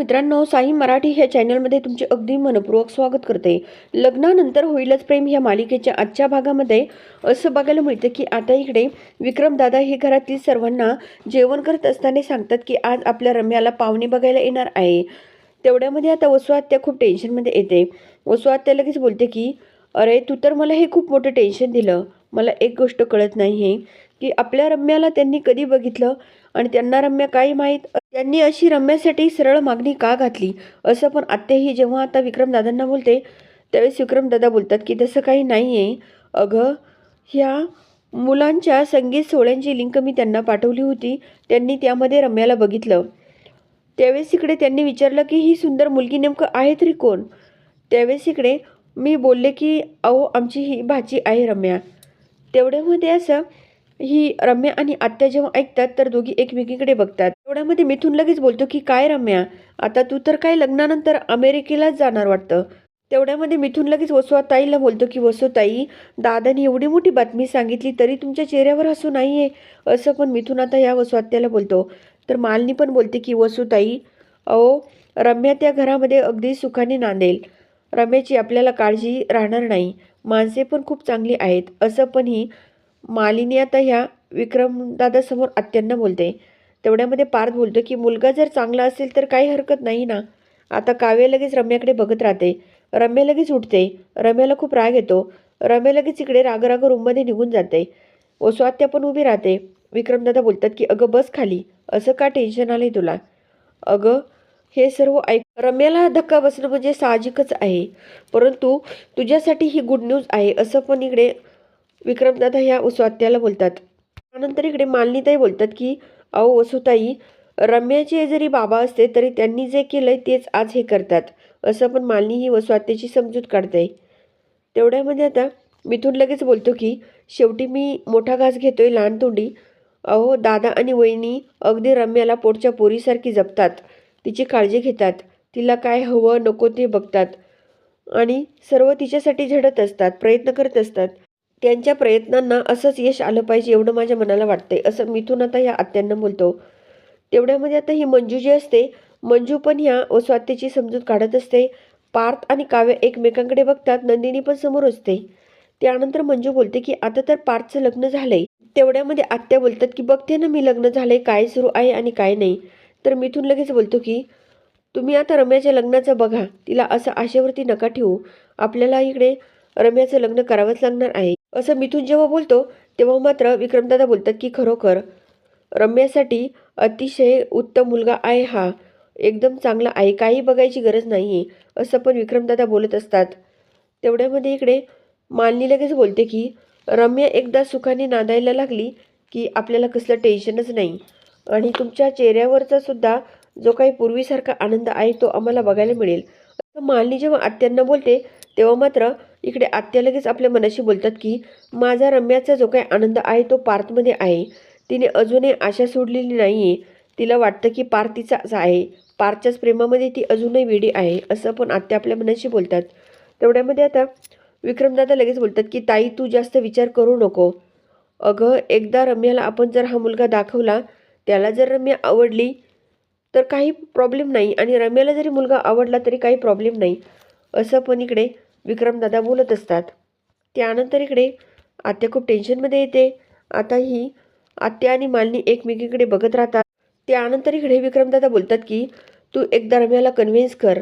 मित्रांनो साई मराठी ह्या चॅनलमध्ये तुमचे अगदी मनपूर्वक स्वागत करते. लग्नानंतर होईलच प्रेम ह्या मालिकेच्या आजच्या भागामध्ये. असं बघायला मिळतं की आता इकडे विक्रमदादा हे घरातील सर्वांना जेवण करत असताना सांगतात की आज आपल्या रम्याला पाहुणे बघायला येणार आहे. तेवढ्यामध्ये आता वसुआत्या खूप टेन्शनमध्ये येते. वसुआत्या लगेच बोलते की अरे तू तर मला हे खूप मोठं टेन्शन दिलं. मला एक गोष्ट कळत नाही आहे की आपल्या रम्याला त्यांनी कधी बघितलं आणि त्यांना रम्या काय माहीत त्यांनी अशी रम्यासाठी सरळ मागणी का घातली? असं पण आत्याही जेव्हा आता विक्रमदादांना बोलते त्यावेळेस विक्रमदादा बोलतात की तसं काही नाही आहे अगं ह्या मुलांच्या संगीत सोहळ्यांची लिंक मी त्यांना पाठवली होती. त्यांनी त्यामध्ये रम्याला बघितलं. त्यावेळेस इकडे त्यांनी विचारलं की ही सुंदर मुलगी नेमकं आहे तरी कोण? त्यावेळेस इकडे मी बोलले की अहो आमची ही भाची आहे रम्या. तेवढ्यामध्ये असं ही रम्या आणि आत्या जेव्हा ऐकतात तर दोघी एकमेकीकडे बघतात. तेवढ्यामध्ये मिथून लगेच बोलतो की काय रम्या? आता तू तर काय लग्नानंतर अमेरिकेलाच जाणार वाटतं? तेवढ्यामध्ये मिथून लगेच वसुआ ताईला बोलतो की वसुताई दादानी एवढी मोठी बातमी सांगितली तरी तुमच्या चेहऱ्यावर हसू नाही आहे असं पण मिथून आता या वसुआत्याला बोलतो. तर मालनी पण बोलते की वसुताई अहो रम्या त्या घरामध्ये अगदी सुखाने नांदेल. रम्याची आपल्याला काळजी राहणार नाही. माणसे पण खूप चांगली आहेत. असं पण ही मालिनी आता ह्या विक्रमदादासमोर आत्यांना बोलते. तेवढ्यामध्ये पार्थ बोलतो की मुलगा जर चांगला असेल तर काही हरकत नाही ना. आता काव्य लगेच रम्याकडे बघत राहते. रम्या लगेच उठते. रम्याला खूप राग येतो. रम्या लगेच इकडे राग राग रूममध्ये निघून जाते. वसुआत्या पण उभी राहते. विक्रमदादा बोलतात की अगं बस खाली. असं का टेन्शन आलंय तुला? अगं हे सर्व ऐक रम्याला धक्का बसणं म्हणजे साहजिकच आहे. परंतु तुझ्यासाठी ही गुड न्यूज आहे. असं पण इकडे विक्रमदादा ह्या वसुआत्याला बोलतात. त्यानंतर इकडे मालनीताई बोलतात की अहो वसुताई रम्याचे जरी बाबा असते तरी त्यांनी जे केलंय तेच आज हे करतात. असं पण मालनी ही वसुआत्याची समजूत काढते. तेवढ्यामध्ये आता मिथून लगेच बोलतो की शेवटी मी मोठा घास घेतोय लहान तोंडी. अहो दादा आणि वहिनी अगदी रम्याला पोटच्या पोरीसारखी जपतात. तिची काळजी घेतात. तिला काय हवं नको ते बघतात. आणि सर्व तिच्यासाठी झडत असतात प्रयत्न करत असतात. त्यांच्या प्रयत्नांना असंच यश आलं पाहिजे एवढं माझ्या मनाला वाटतंय. असं मिथून आता ह्या आत्यांना बोलतो. तेवढ्यामध्ये आता ही मंजू जी असते मंजू पण ह्या वस्वात्याची समजूत काढत असते. पार्थ आणि काव्य एकमेकांकडे बघतात नंदिनी पण समोर असते. त्यानंतर मंजू बोलते की आता तर पार्थचं लग्न झालंय. तेवढ्यामध्ये आत्या बोलतात की बघते ना मी लग्न झालंय काय सुरू आहे आणि काय नाही. तर मिथून लगेच बोलतो की तुम्ही आता रम्याच्या लग्नाचं बघा. तिला असं आशेवरती नका ठेवू. आपल्याला इकडे रम्याचं लग्न करावंच लागणार आहे. असं मिथून जेव्हा बोलतो तेव्हा मात्र विक्रमदादा बोलतात की खरोखर रम्यासाठी अतिशय उत्तम मुलगा आहे हा. एकदम चांगला आहे. काही बघायची गरज नाही आहे असं पण विक्रमदादा बोलत असतात. तेवढ्यामध्ये इकडे मालनी लगेच बोलते की रम्या एकदा सुखाने नांदायला लागली की आपल्याला कसलं टेन्शनच नाही. आणि तुमच्या चेहऱ्यावरचा सुद्धा जो काही पूर्वीसारखा आनंद आहे तो आम्हाला बघायला मिळेल. असं मालनी जेव्हा आत्यांना बोलते तेव्हा मात्र इकडे आत्या लगेच आपल्या मनाशी बोलतात की माझा रम्याचा जो काही आनंद आहे तो पार्थमध्ये आहे. तिने अजूनही आशा सोडलेली नाही आहे तिला वाटतं की पार्थ तिचाच आहे. पार्थच्याच प्रेमामध्ये ती अजूनही वेडी आहे असं पण आत्या आपल्या मनाशी बोलतात. तेवढ्यामध्ये आता विक्रमदादा लगेच बोलतात की ताई तू जास्त विचार करू नको. अगं एकदा रम्याला आपण जर हा मुलगा दाखवला त्याला जर रम्या आवडली तर काही प्रॉब्लेम नाही आणि रम्याला जरी मुलगा आवडला तरी काही प्रॉब्लेम नाही. असं पण इकडे विक्रमदादा बोलत असतात. त्यानंतर इकडे आत्या खूप टेन्शनमध्ये येते. आता ही आत्या आणि मालनी एकमेकीकडे बघत राहतात. त्यानंतर इकडे विक्रमदादा बोलतात की तू एकदा रम्याला कन्व्हिन्स कर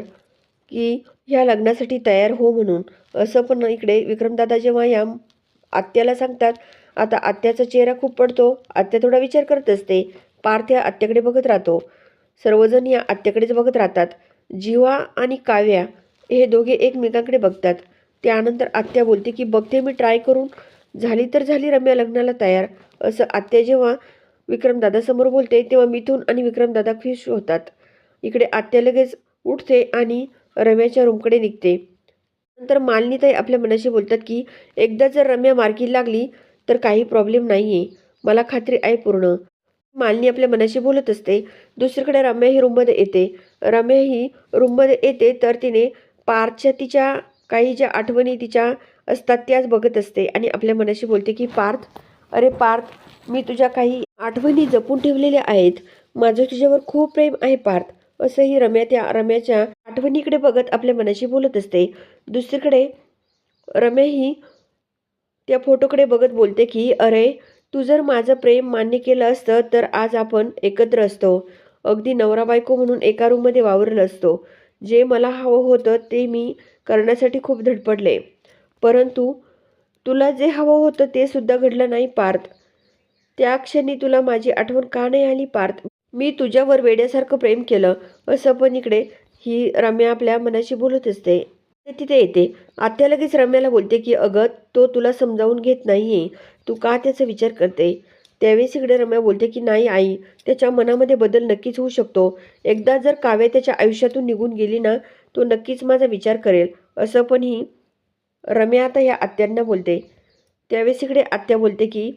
की ह्या लग्नासाठी तयार हो म्हणून. असं पण इकडे विक्रमदादा जेव्हा या आत्याला सांगतात आता आत्याचा चेहरा खूप पडतो. आत्या थोडा विचार करत असते. पार्थ या आत्याकडे बघत राहतो. सर्वजण या आत्याकडेच बघत राहतात. जीवा आणि काव्या हे दोघे एकमेकांकडे बघतात. त्यानंतर आत्या बोलते की बघते मी ट्राय करून झाली तर झाली रम्या लग्नाला तयार. असं आत्या जेव्हा विक्रमदादासमोर बोलते तेव्हा मिथून आणि विक्रमदादा खुश होतात. इकडे आत्या लगेच उठते आणि रम्याच्या रूमकडे निघते. नंतर मालनीताई आपल्या मनाशी बोलतात की एकदा जर रम्या मार्गी लागली तर काही प्रॉब्लेम नाही आहे मला खात्री आहे पूर्ण. मालनी आपल्या मनाशी बोलत असते. दुसरीकडे रम्या ही रूममध्ये येते. रम्या ही रूममध्ये येते तर तिने पार्थच्या तिच्या काही ज्या आठवणी तिच्या असतात त्याच बघत असते. आणि आपल्या मनाशी बोलते की पार्थ अरे पार्थ मी तुझ्या काही आठवणी जपून ठेवलेल्या आहेत. माझं तुझ्यावर खूप प्रेम आहे पार्थ. असंही रम्या त्या रम्याच्या आठवणीकडे बघत आपल्या मनाशी बोलत असते. दुसरीकडे रम्या ही त्या फोटोकडे बघत बोलते की अरे तू जर माझं प्रेम मान्य केलं असतं तर आज आपण एकत्र असतो. अगदी नवरा बायको म्हणून एका रूममध्ये वावरलं असतो. जे मला हवं होतं ते मी करण्यासाठी खूप धडपडले. परंतु तुला जे हवं होतं ते सुद्धा घडलं नाही पार्थ. त्या क्षणी तुला माझी आठवण का नाही आली पार्थ? मी तुझ्यावर वेड्यासारखं प्रेम केलं असं पण इकडे ही रम्या आपल्या मनाशी बोलत असते. ते तिथे येते. आत्या लगेच रम्याला बोलते की अगं तो तुला समजावून घेत नाही तू का त्याचा विचार करते? त्यावेळेस इकडे रम्या बोलते की नाही आई त्याच्या मनामध्ये बदल नक्कीच होऊ शकतो. एकदा जर काव्य त्याच्या आयुष्यातून निघून गेली ना तो नक्कीच माझा विचार करेल. असं पण ही रम्या आता या आत्यांना बोलते. त्यावेळेस इकडे आत्या बोलते की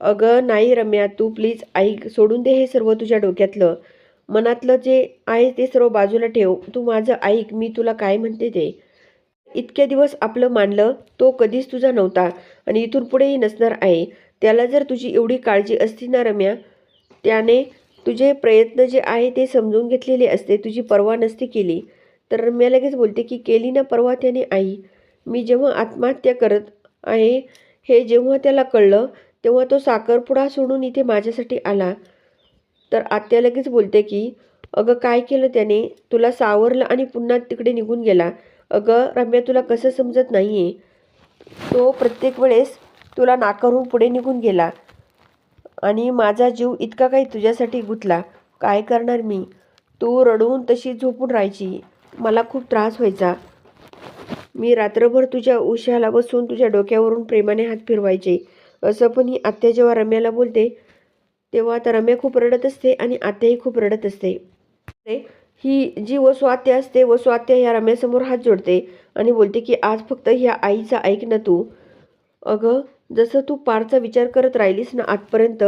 अगं नाही रम्या तू प्लीज आई सोडून दे हे सर्व तुझ्या डोक्यातलं. मनातलं जे आहे ते सर्व बाजूला ठेव. तू माझं ऐक मी तुला काय म्हणते ते. इतक्या दिवस आपलं मानलं तो कधीच तुझा नव्हता आणि इथून पुढेही नसणार आहे. त्याला जर तुझी एवढी काळजी असती ना रम्या त्याने तुझे प्रयत्न जे आहे ते समजून घेतलेले असते तुझी पर्वा नसती केली. तर रम्या लगेच बोलते की केली ना पर्वा त्याने आई. मी जेव्हा आत्महत्या करत आहे हे जेव्हा त्याला कळलं तेव्हा तो साखरपुडा सोडून इथे माझ्यासाठी आला. तर आत्या लगेच बोलते की अगं काय केलं त्याने? तुला सावरलं आणि पुन्हा तिकडे निघून गेला. अगं रम्या तुला कसं समजत नाही आहे तो प्रत्येक वेळेस तुला नाकारून पुढे निघून गेला. आणि माझा जीव इतका काही तुझ्यासाठी गुतला. काय करणार मी? तू रडून तशी झोपून राहायची. मला खूप त्रास व्हायचा. मी रात्रभर तुझ्या उशाला बसून तुझ्या डोक्यावरून प्रेमाने हात फिरवायचे. असं पण ही आत्या जेव्हा रम्याला बोलते तेव्हा आता रम्या खूप रडत असते आणि आत्याही खूप रडत असते. ही जी वसू आत्या असते वसू आत्या ह्या रम्यासमोर हात जोडते आणि बोलते की आज फक्त ह्या आईचा ऐक ना तू. अगं जसं तू पारचा विचार करत राहिलीस ना आजपर्यंत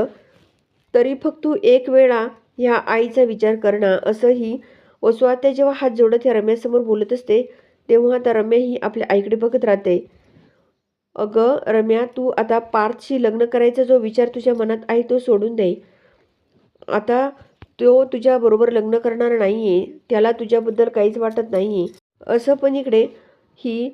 तरी फक्त तू एक वेळा ह्या आईचा विचार करणार असंही वसुआत्या जेव्हा हात जोडत ह्या रम्यासमोर बोलत असते तेव्हा आता रम्या ही आपल्या आईकडे बघत राहते. अगं रम्या तू आता पार्थशी लग्न करायचा जो विचार तुझ्या मनात आहे तो सोडून दे. आता तो तुझ्याबरोबर लग्न करणार नाही आहे त्याला तुझ्याबद्दल काहीच वाटत नाही आहे असं पण इकडे ही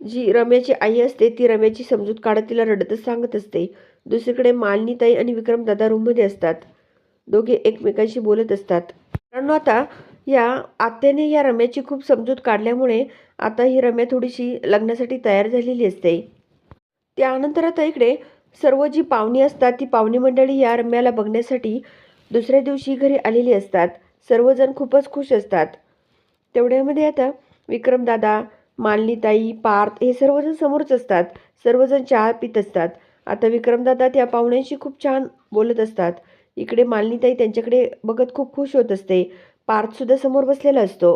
जी रम्याची आई असते ती रम्याची समजूत काढत तिला रडतच सांगत असते. दुसरीकडे मालिनीताई आणि विक्रमदादा रूममध्ये असतात. दोघे एकमेकांशी बोलत असतात. कारण आता या आत्याने या रम्याची खूप समजूत काढल्यामुळे आता ही रम्या थोडीशी लग्नासाठी तयार झालेली असते. त्यानंतर आता इकडे सर्व जी पाहुणी असतात ती पाहुणी मंडळी या रम्याला बघण्यासाठी दुसऱ्या दिवशी घरी आलेली असतात. सर्वजण खूपच खुश असतात. तेवढ्यामध्ये आता विक्रमदादा मालिनीताई पार्थ हे सर्वजण समोरच असतात. सर्वजण चहा पित असतात. आता विक्रमदादा त्या पाहुण्यांशी खूप छान बोलत असतात. इकडे मालिनीताई त्यांच्याकडे बघत खूप खुश होत असते. पार्थसुद्धा समोर बसलेला असतो.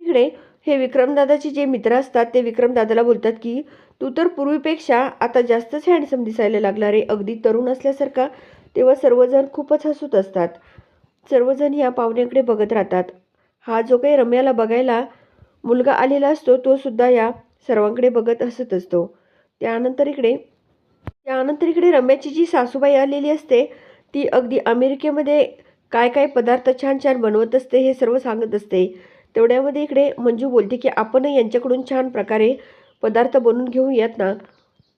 इकडे हे विक्रमदादाचे जे मित्र असतात ते विक्रमदादाला बोलतात की तू तर पूर्वीपेक्षा आता जास्तच हँडसम दिसायला लागला रे. अगदी तरुण असल्यासारखा तेव्हा सर्वजण खूपच हसत असतात. सर्वजण या पाहुण्याकडे बघत राहतात. हा जो काही रम्याला बघायला मुलगा आलेला असतो तो सुद्धा या सर्वांकडे बघत हसत असतो. त्यानंतर इकडे त्यानंतर इकडे रम्याची जी सासूबाई आलेली असते ती अगदी अमेरिकेमध्ये काय काय पदार्थ छान छान बनवत असते हे सर्व सांगत असते. तेवढ्यामध्ये इकडे मंजू बोलते की आपणही यांच्याकडून छान प्रकारे पदार्थ बनवून घेऊयात ना.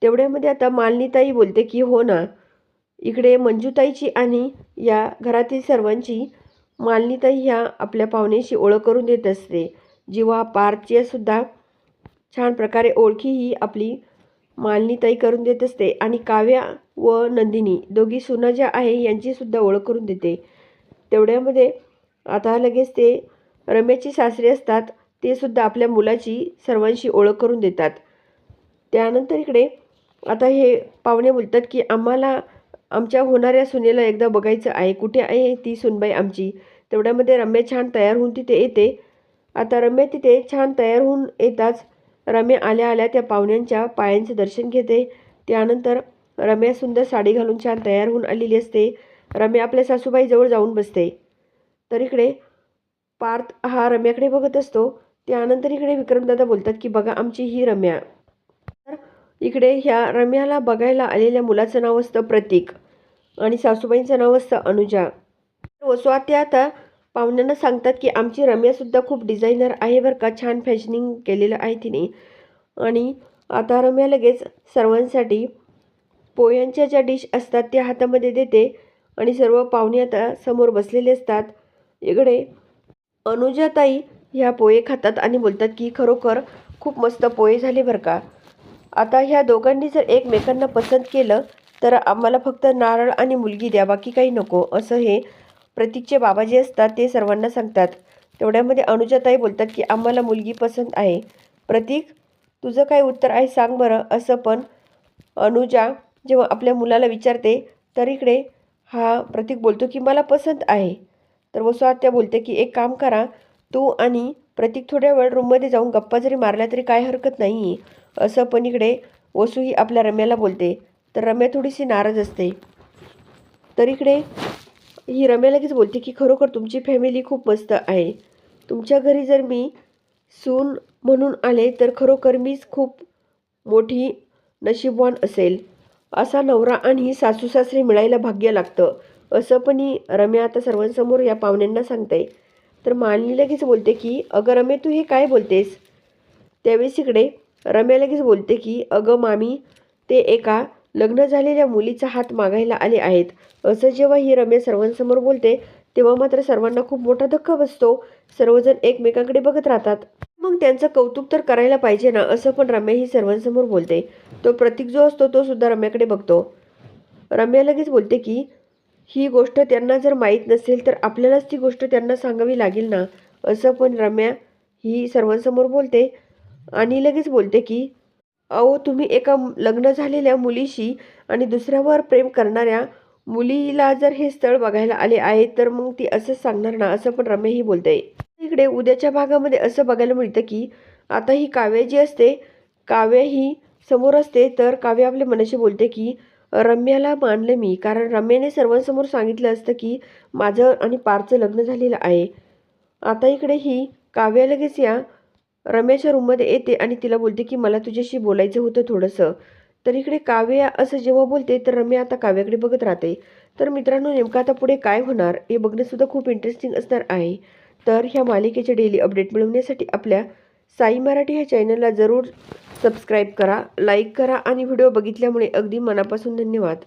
तेवढ्यामध्ये आता मालनीताई बोलते की हो ना. इकडे मंजूताईची आणि या घरातील सर्वांची मालनीताई ह्या आपल्या पाहुण्याशी ओळख करून देत असते. जीवा पार्थची सुद्धा छान प्रकारे ओळखी ही आपली मालिनीताई करून देत असते आणि काव्या व नंदिनी दोघी सुना ज्या आहे यांची सुद्धा ओळख करून देते. तेवढ्यामध्ये आता लगेच ते रम्याची सासरे असतात ते सुद्धा आपल्या मुलाची सर्वांशी ओळख करून देतात. त्यानंतर इकडे आता हे पाहुणे बोलतात की आम्हाला आमच्या होणाऱ्या सुनेला एकदा बघायचं आहे. कुठे आहे ती सुनबाई आमची? तेवढ्यामध्ये रम्या छान तयार होऊन तिथे येते. आता रम्या तिथे छान तयार होऊन येताच. रम्या आल्या आल्या त्या पाहुण्यांच्या पायांचे दर्शन घेते. त्यानंतर रम्या सुंदर साडी घालून छान तयार होऊन आलेली असते. रम्या आपल्या सासूबाईजवळ जाऊन बसते. तर इकडे पार्थ हा रम्याकडे बघत असतो. त्यानंतर इकडे विक्रमदादा बोलतात की बघा आमची ही रम्या. तर इकडे ह्या रम्याला बघायला आलेल्या मुलाचं नाव असतं प्रतीक आणि सासूबाईंचं नाव असतं अनुजा. वसुआ ते आता पाहुण्यांना सांगतात की आमची रम्यासुद्धा खूप डिझायनर आहे बरं का. छान फॅशनिंग केलेलं आहे तिने. आणि आता रम्या लगेच सर्वांसाठी पोह्यांच्या ज्या डिश असतात त्या हातामध्ये देते. आणि सर्व पाहुणे आता समोर बसलेले असतात. इकडे अनुजाताई ह्या पोहे खातात आणि बोलतात की खरोखर खूप मस्त पोहे झाले बरं का. आता ह्या दोघांनी जर एकमेकांना पसंत केलं तर आम्हाला फक्त नारळ आणि मुलगी द्या बाकी काही नको. असं हे प्रतीकचे बाबा जे असतात ते सर्वांना सांगतात. तेवढ्यामध्ये अनुजाताई बोलतात की आम्हाला मुलगी पसंत आहे. प्रतीक तुझं काय उत्तर आहे सांग बरं. असं पण अनुजा जेव्हा आपल्या मुलाला विचारते तर इकडे हा प्रतीक बोलतो की मला पसंत आहे. तर वसुआत्या बोलते की एक काम करा. तू आणि प्रतीक थोड्या वेळ रूममध्ये जाऊन गप्पा जरी मारल्या तरी काय हरकत नाही असं पण इकडे वसू ही आपल्या रम्याला बोलते. तर रम्या थोडीशी नाराज असते. तर इकडे ही रम्या लगेच बोलते की खरोखर तुमची फॅमिली खूप मस्त आहे. तुमच्या घरी जर मी सून म्हणून आले तर खरोखर मीच खूप मोठी नशीबवान असेल. असा नवरा आणि सासू सासरे मिळायला भाग्य लागतं. असं पण ही रम्या आता सर्वांसमोर या पाहुण्यांना सांगते. तर मालिनी लगेच बोलते की अगं रमे तू हे काय बोलतेस? त्यावेळेस इकडे रम्या लगेच बोलते की अगं मामी ते एका लग्न झालेल्या मुलीचा हात मागायला आले आहेत. असं जेव्हा ही रम्या सर्वांसमोर बोलते तेव्हा मात्र सर्वांना खूप मोठा धक्का बसतो. सर्वजण एकमेकांकडे बघत राहतात. मग त्यांचं कौतुक तर करायला पाहिजे ना असं पण रम्या ही सर्वांसमोर बोलते. तो प्रतीक जो असतो तो सुद्धा रम्याकडे बघतो. रम्या लगेच बोलते की ही गोष्ट त्यांना जर माहीत नसेल तर आपल्यालाच ती गोष्ट त्यांना सांगावी लागेल ना असं पण रम्या ही सर्वांसमोर बोलते. आणि लगेच बोलते की अहो तुम्ही एका लग्न झालेल्या मुलीशी आणि दुसऱ्यावर प्रेम करणाऱ्या मुलीला जर हे स्थळ बघायला आले आहे तर मग ती असंच सांगणार ना असं पण रम्या ही बोलते इकडे उद्याच्या भागामध्ये असं बघायला मिळतं की आता ही काव्य जी असते काव्य ही समोर असते तर काव्य आपल्या मनाशी बोलते की रम्याला मानलं मी कारण रम्याने सर्वांसमोर सांगितलं असतं की माझं आणि पारचं लग्न झालेलं आहे. आता इकडे ही काव्या लगेच या रम्याच्या रूममध्ये येते आणि तिला बोलते की मला तुझ्याशी बोलायचं होतं थोडंसं. तर इकडे काव्या असं जेव्हा बोलते तर रम्या आता काव्याकडे बघत राहते. तर मित्रांनो नेमकं आता पुढे काय होणार हे बघणंसुद्धा खूप इंटरेस्टिंग असणार आहे. तर ह्या मालिकेचे डेली अपडेट मिळवण्यासाठी आपल्या साई मराठी ह्या चॅनलला जरूर सबस्क्राईब करा लाईक करा आणि व्हिडिओ बघितल्यामुळे अगदी मनापासून धन्यवाद.